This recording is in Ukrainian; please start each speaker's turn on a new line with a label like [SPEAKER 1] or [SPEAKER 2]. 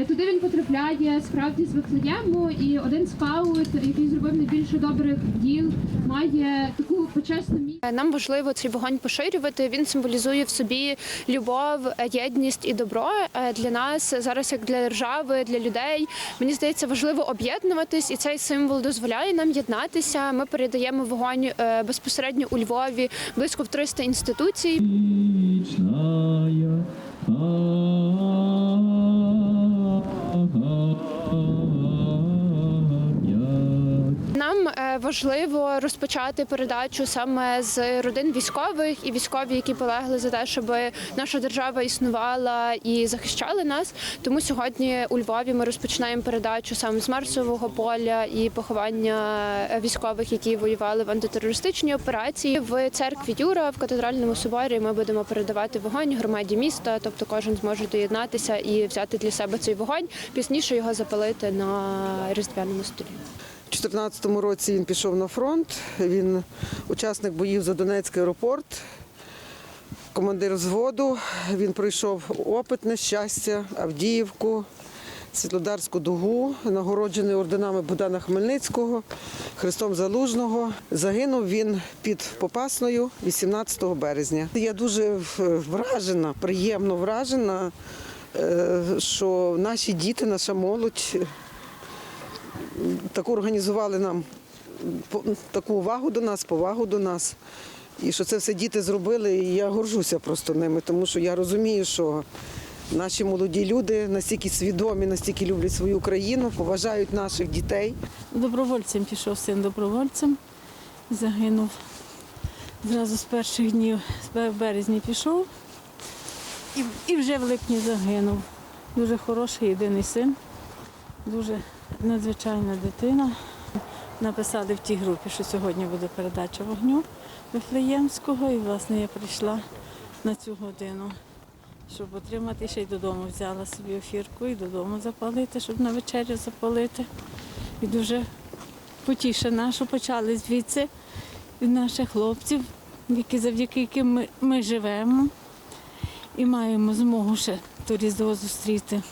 [SPEAKER 1] Е, Туди він потрапляє справді з Вифлеєму, і один скаут, який зробив найбільше добрих діл, має таку почесну місію.
[SPEAKER 2] Нам важливо цей вогонь поширювати. Він символізує в собі любов, єдність і добро Е, для нас зараз, як для держави, для людей. Мені здається, важливо об'єднуватись, і цей символ дозволяє нам єднатися. Ми передаємо вогонь е, безпосередньо у Львові, близько в 300 інституцій.
[SPEAKER 3] Вечная память.
[SPEAKER 2] Нам е, важливо розпочати передачу саме з родин військових і військові, які полегли за те, щоб наша держава існувала і захищали нас. Тому сьогодні у Львові ми розпочинаємо передачу саме з Марсового поля і поховання військових, які воювали в антитерористичній операції. В церкві Юра в катедральному соборі ми будемо передавати вогонь громаді міста, тобто кожен зможе доєднатися і взяти для себе цей вогонь, пізніше його запалити на різдвяному столі.
[SPEAKER 4] У 2014 році він пішов на фронт. Він учасник боїв за Донецький аеропорт, командир взводу. Він пройшов опитне щастя, Авдіївку, Світлодарську дугу, нагороджений орденами Богдана Хмельницького, Христом Залужного. Загинув він під Попасною 18 березня. Я дуже вражена, приємно вражена, е, що наші діти, наша молодь таку організували нам таку увагу до нас, повагу до нас. І що це все діти зробили, і я горжуся просто ними, тому що я розумію, що наші молоді люди настільки свідомі, настільки люблять свою країну, поважають наших дітей.
[SPEAKER 5] Добровольцем пішов син добровольцем, загинув. Зразу з перших днів, з березня пішов і, і вже в липні загинув. Дуже хороший єдиний син, дуже надзвичайна дитина. Написали в тій групі, що сьогодні буде передача вогню Вифлеємського. І, власне, я прийшла на цю годину, щоб отримати ще й додому взяла собі офірку і додому запалити, щоб на вечерю запалити. І дуже потішена, що почали звідси від наших хлопців, які завдяки яким ми, ми живемо і маємо змогу ще то різдво зустріти.